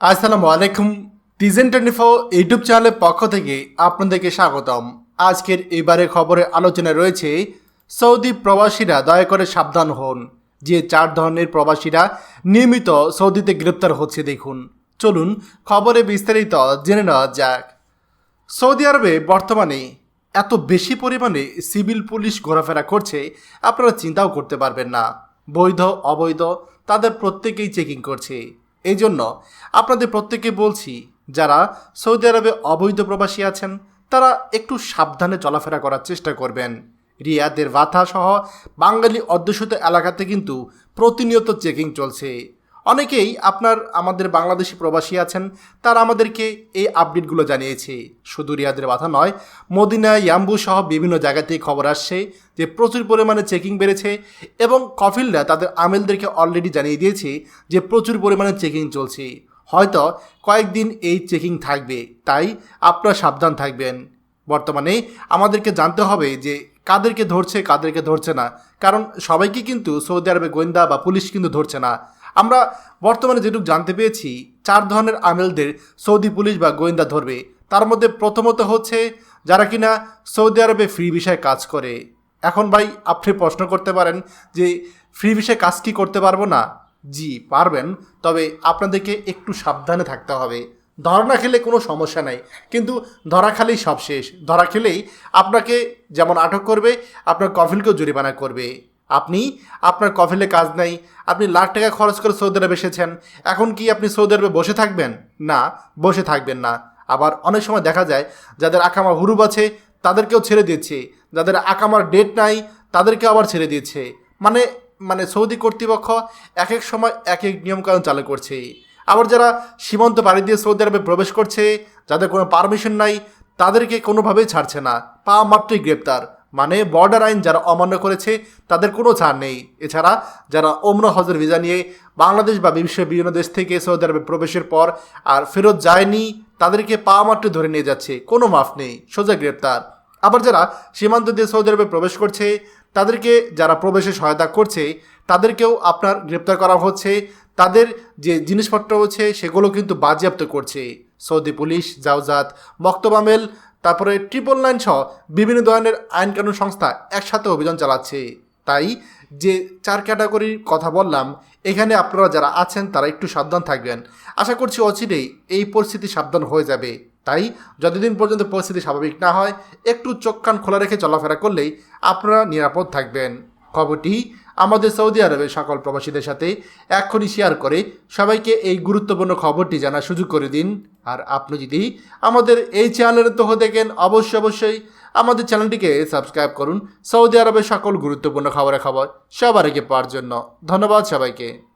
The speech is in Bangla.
আসসালামু আলাইকুম। টিজেন টোয়েন্টি ফোর ইউটিউব চ্যানেলের পক্ষ থেকে আপনাদেরকে স্বাগতম। আজকের এবারে খবরে আলোচনা রয়েছে, সৌদি প্রবাসীরা দয়া করে সাবধান হন। যে চার ধরনের প্রবাসীরা নিয়মিত সৌদিতে গ্রেপ্তার হচ্ছে দেখুন। চলুন খবরে বিস্তারিত জেনে নেওয়া যাক। সৌদি আরবে বর্তমানে এত বেশি পরিমাণে সিভিল পুলিশ ঘোরাফেরা করছে, আপনারা চিন্তাও করতে পারবেন না। বৈধ, অবৈধ, তাদের প্রত্যেকেই চেকিং করছে। এই জন্য আপনাদের প্রত্যেকে বলছি, যারা সৌদি আরবে অবৈধ প্রবাসী আছেন, তারা একটু সাবধানে চলাফেরা করার চেষ্টা করবেন। রিয়াদের বাথা সহ বাঙালি অধ্যুষিত এলাকাতে কিন্তু প্রতিনিয়ত চেকিং চলছে। অনেকেই আপনার, আমাদের বাংলাদেশি প্রবাসী আছেন, তারা আমাদেরকে এই আপডেটগুলো জানিয়েছে। শুধু রিয়াদের বাধা নয়, মদিনা, ইয়াম্বু সহ বিভিন্ন জায়গাতেই খবর আসছে যে প্রচুর পরিমাণে চেকিং বেড়েছে এবং কফিলরা তাদের আমেলদেরকে অলরেডি জানিয়ে দিয়েছে যে প্রচুর পরিমাণে চেকিং চলছে। হয়তো কয়েকদিন এই চেকিং থাকবে, তাই আপনারা সাবধান থাকবেন। বর্তমানে আমাদেরকে জানতে হবে যে কাদেরকে ধরছে কাদেরকে ধরছে না। কারণ সবাইকে কিন্তু সৌদি আরবে গোয়েন্দা বা পুলিশ কিন্তু ধরছে না। আমরা বর্তমানে যেটুকু জানতে পেরেছি চার ধরনের আমেলদের সৌদি পুলিশ বা গোয়েন্দা ধরবে। তার মধ্যে প্রথমত হচ্ছে যারা কিনা সৌদি আরবে ফ্রি বিষয়ে কাজ করে। এখন ভাই, আপনি প্রশ্ন করতে পারেন যে, ফ্রি বিষয়ে কাজ কি করতে পারব না? জি, পারবেন। তবে আপনাদেরকে একটু সাবধানে থাকতে হবে। ধরা না খেলে কোনো সমস্যা নাই। কিন্তু ধরা খেলেই সব শেষ। ধরা খেলেই আপনাকে যেমন আটক করবে, আপনার কফিলকেও জরিমানা করবে। আপনি, আপনার কফিলে কাজ নাই, আপনি লাখ টাকা খরচ করে সৌদি আরবে এসেছেন, এখন কি আপনি সৌদি আরবে বসে থাকবেন? না, বসে থাকবেন না। আবার অনেক সময় দেখা যায়, যাদের আকামা হুরুব আছে, তাদেরকেও ছেড়ে দিচ্ছে যাদের আকামার ডেট নাই তাদেরকে আবার ছেড়ে দিচ্ছে মানে মানে সৌদি কর্তৃপক্ষ এক এক সময় এক এক নিয়মকানুন চালু করছে। আবার যারা সীমান্ত পাড়ি দিয়ে সৌদি আরবে প্রবেশ করছে, যাদের কোনো পারমিশন নাই, তাদেরকে কোনোভাবেই ছাড়ছে না। পা মাত্রই গ্রেপ্তার। মানে বর্ডার আইন যারা অমান্য করেছে, তাদের কোনো ছাড় নেই। এছাড়া যারা ওমরা হজের ভিসা নিয়ে বাংলাদেশ বা বিশ্বের বিভিন্ন দেশ থেকে সৌদি আরবে প্রবেশের পর আর ফেরত যায়নি, তাদেরকে পা মাত্র ধরে নিয়ে যাচ্ছে। কোনো মাফ নেই, সোজা গ্রেপ্তার। আবার যারা সীমান্ত দিয়ে সৌদি আরবে প্রবেশ করছে, তাদেরকে যারা প্রবেশে সহায়তা করছে, তাদেরকেও আপনার গ্রেপ্তার করা হচ্ছে। তাদের যে জিনিসপত্র হচ্ছে সেগুলো কিন্তু বাজেয়াপ্ত করছে। সৌদি পুলিশ জাউজাত মক্তবামেল তারপরে ট্রিপল নাইন সহ বিভিন্ন ধরনের আইনকানুন সংস্থা একসাথে অভিযান চালাচ্ছে। তাই যে চার ক্যাটাগরির কথা বললাম, এখানে আপনারা যারা আছেন তারা একটু সাবধান থাকবেন। আশা করছি অচিরেই এই পরিস্থিতি সাবধান হয়ে যাবে। তাই যতদিন পর্যন্ত পরিস্থিতি স্বাভাবিক না হয়, একটু চোখ কান খোলা রেখে চলাফেরা করলেই আপনারা নিরাপদ থাকবেন। খবরটি আমাদের সৌদি আরবের সকল প্রবাসীদের সাথে এক্ষুনি শেয়ার করে সবাইকে এই গুরুত্বপূর্ণ খবরটি জানার সুযোগ করে দিন। আর আপনি যদি আমাদের এই চ্যানেলের তহ দেখেন, অবশ্যই অবশ্যই আমাদের চ্যানেলটিকে সাবস্ক্রাইব করুন। সৌদি আরবের সকল গুরুত্বপূর্ণ খবরের খবর সবার আগে পাওয়ার জন্য। ধন্যবাদ সবাইকে।